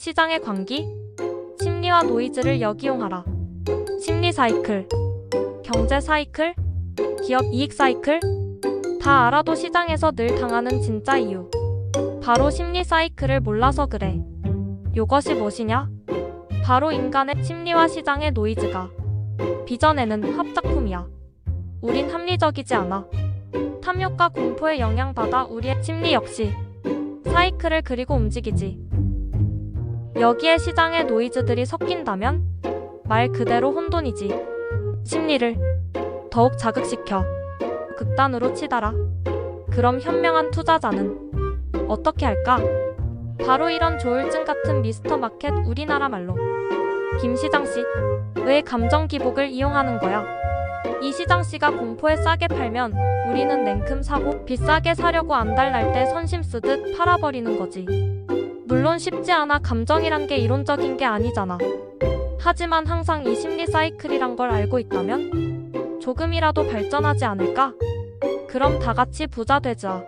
시장의 광기, 심리와 노이즈를 역이용하라. 심리 사이클, 경제 사이클, 기업 이익 사이클, 다 알아도 시장에서 늘 당하는 진짜 이유. 바로 심리 사이클을 몰라서 그래. 요것이 무엇이냐? 바로 인간의 심리와 시장의 노이즈가 빚어내는 합작품이야. 우린 합리적이지 않아. 탐욕과 공포에 영향받아 우리의 심리 역시 사이클을 그리고 움직이지. 여기에 시장의 노이즈들이 섞인다면 말 그대로 혼돈이지. 심리를 더욱 자극시켜 극단으로 치달아. 그럼 현명한 투자자는 어떻게 할까? 바로 이런 조울증 같은 미스터 마켓 우리나라 말로 김 시장 씨, 왜 감정 기복을 이용하는 거야? 이 시장 씨가 공포에 싸게 팔면 우리는 냉큼 사고 비싸게 사려고 안달날 때 선심 쓰듯 팔아버리는 거지. 물론 쉽지 않아 감정이란 게 이론적인 게 아니잖아. 하지만 항상 이 심리 사이클이란 걸 알고 있다면 조금이라도 발전하지 않을까? 그럼 다 같이 부자 되자.